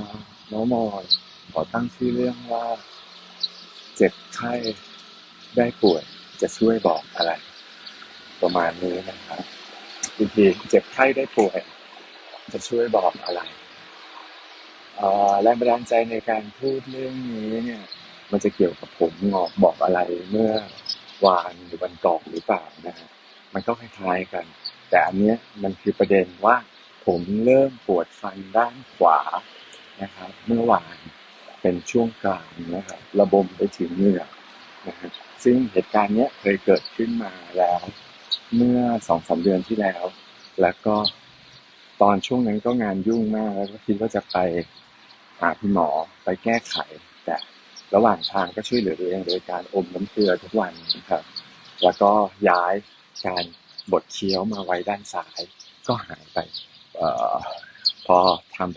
อน้องมอยขอตั้งชื่อเรื่องว่า เจ็บไข้ได้ป่วยจะช่วยบอกอะไร ประมาณนี้นะครับจริงๆเจ็บไข้ได้ป่วย จะช่วยบอกอะไรแรงบันดาลใจในการพูดเรื่องนี้เนี่ย มันจะเกี่ยวกับผมงอกบอกอะไรเมื่อวานหรือวันก่อนหรือเปล่านะฮะมันก็คล้ายๆกัน แต่อันเนี้ยมันคือประเด็นว่าผมเริ่มปวดฟันด้านขวา นะครับ เมื่อวานเป็นช่วงกลางนะครับ ระบมไปถึงเหงือนะฮะซึ่งเหตุการณ์เนี้ยเคยเกิดขึ้นมาแล้ว เมื่อสองสามเดือนที่แล้ว แล้วก็ตอนช่วงนั้นก็งานยุ่งมากแล้วก็คิดว่าจะไปหาคุณหมอไปแก้ไข แต่ระหว่างทางก็ช่วยเหลือตัวเองโดยการอมน้ำเกลือทุกวันนะครับ แล้วก็ย้ายการบดเคี้ยวมาไว้ด้านซ้าย ก็หายไปออพอทำไป